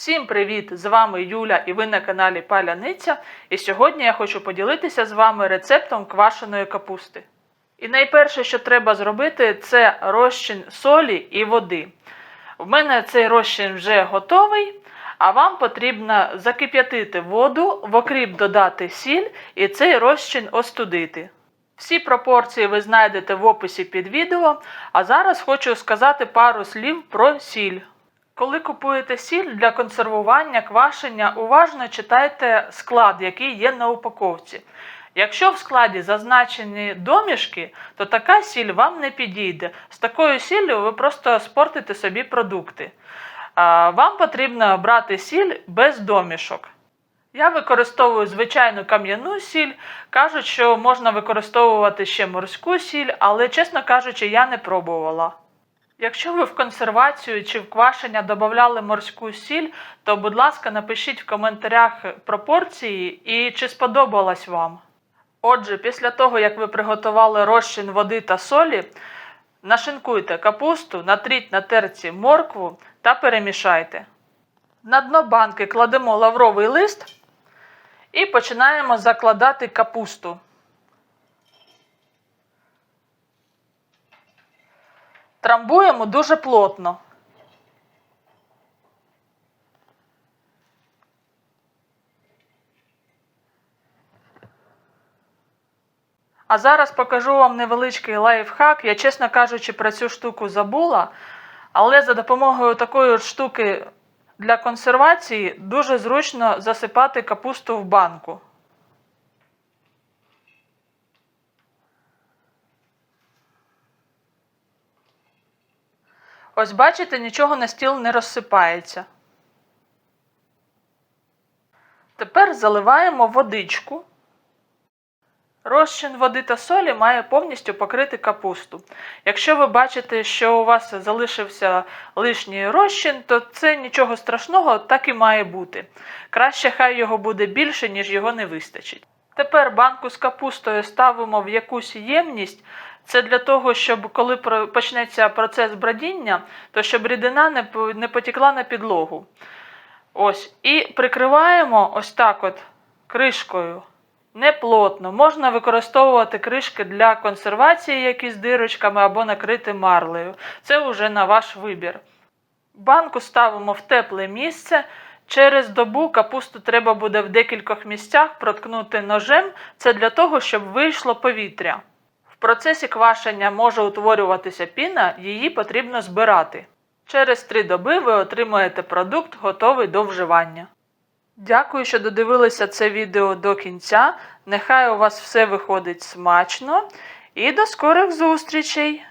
Всім привіт! З вами Юля і ви на каналі Паляниця. І сьогодні я хочу поділитися з вами рецептом квашеної капусти. І найперше, що треба зробити, це розчин солі і води. В мене цей розчин вже готовий, а вам потрібно закип'ятити воду, в окріп додати сіль і цей розчин остудити. Всі пропорції ви знайдете в описі під відео, а зараз хочу сказати пару слів про сіль. Коли купуєте сіль для консервування, квашення, уважно читайте склад, який є на упаковці. Якщо в складі зазначені домішки, то така сіль вам не підійде. З такою сіллю ви просто спортите собі продукти. Вам потрібно брати сіль без домішок. Я використовую звичайну кам'яну сіль. Кажуть, що можна використовувати ще морську сіль, але, чесно кажучи, я не пробувала. Якщо ви в консервацію чи в квашення додавали морську сіль, то, будь ласка, напишіть в коментарях пропорції і чи сподобалась вам. Отже, після того, як ви приготували розчин води та солі, нашинкуйте капусту, натріть на терці моркву та перемішайте. На дно банки кладемо лавровий лист і починаємо закладати капусту. Трамбуємо дуже плотно. А зараз покажу вам невеличкий лайфхак. Я, чесно кажучи, про цю штуку забула, але за допомогою такої от штуки для консервації дуже зручно засипати капусту в банку. Ось бачите, нічого на стіл не розсипається. Тепер заливаємо водичку. Розчин води та солі має повністю покрити капусту. Якщо ви бачите, що у вас залишився лишній розчин, то це нічого страшного, так і має бути. Краще хай його буде більше, ніж його не вистачить. Тепер банку з капустою ставимо в якусь ємність. Це для того, щоб коли почнеться процес бродіння, то щоб рідина не, потікла на підлогу. Ось. І прикриваємо ось так от кришкою. Не плотно. Можна використовувати кришки для консервації, які з дирочками, або накрити марлею. Це вже на ваш вибір. Банку ставимо в тепле місце. Через добу капусту треба буде в декількох місцях проткнути ножем. Це для того, щоб вийшло повітря. В процесі квашення може утворюватися піна, її потрібно збирати. Через три доби ви отримаєте продукт, готовий до вживання. Дякую, що додивилися це відео до кінця. Нехай у вас все виходить смачно. І до скорих зустрічей!